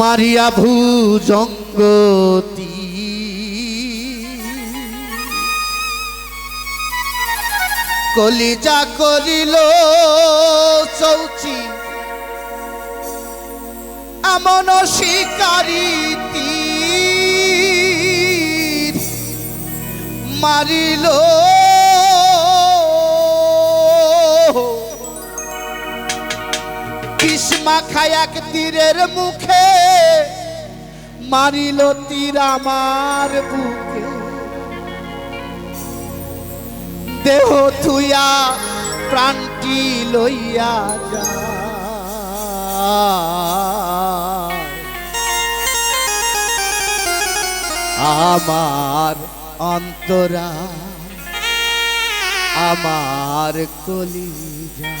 মারিয়া ভুজঙ্গতি। কলিজা করিল চৌচি। এমন শিকারী তীর মারিল। কিসমা খায় এক তীরের মুখে মারিল তীর আমার বুকে। দেহ থুয়া প্রাণটি লইয়া যা আমার অন্তরা, আমার কলিজা।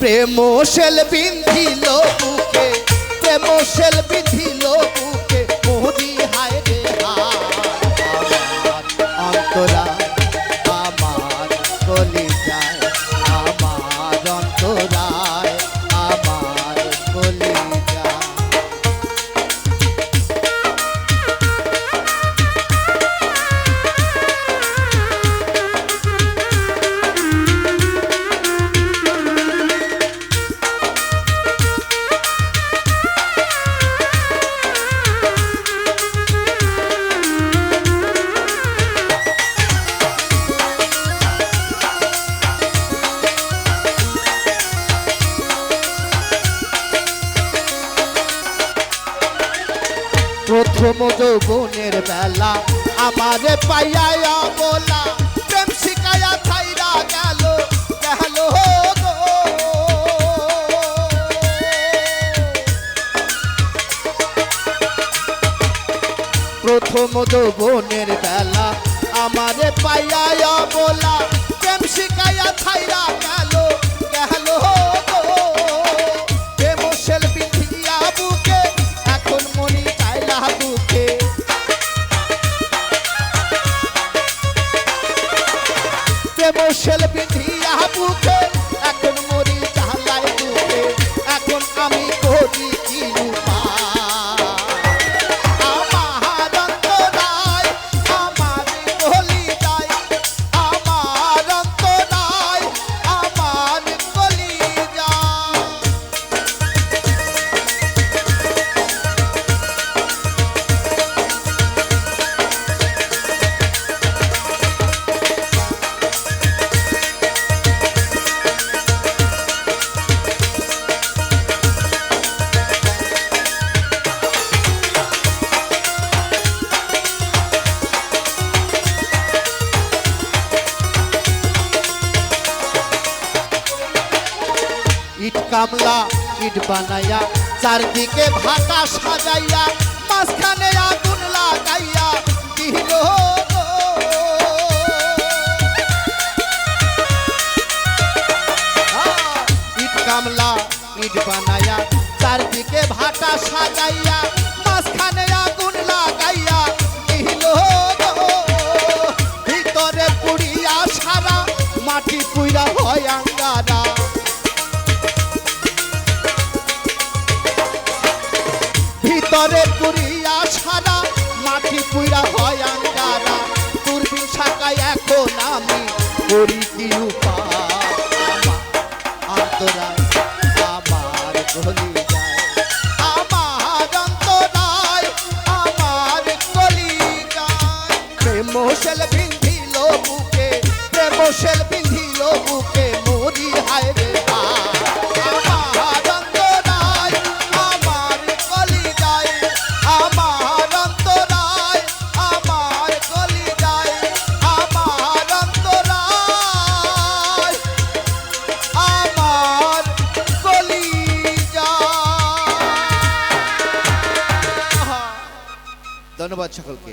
প্রেম শেল বিন্ধিল বুকে। প্রেম শেল বিন্ধিল প্রথম যৌবনের বেলা। আমারে পাইয়া বলা। প্রেম শিকায়া থাইরা গেল। গেল প্রথম যৌবনের বেলা আমারে পাইয়া ইট কামলা, ইট বানাইয়া, চারদিকে ভাটা সাজাইয়া, মাঝখানে আগুন লাগাইয়া দিল ইট কামলা, ইট বানাইয়া, চারদিকে ভাটা সাজাইয়া, মাঝখানে আগুন লাগাইয়া দিল ভিতরে পুড়িয়া সারা, মাটি পুইরা পুরিয়া সারা মাটি পুইরা হয় আঙ্গারা দূরবীন শাখায় এখন আমি করি কি যায়। যায়। বিন্ধিল বুকে, প্রেম বিন্ধিল বুকে মরি হায় রে। ধন্যবাদ সকলকে।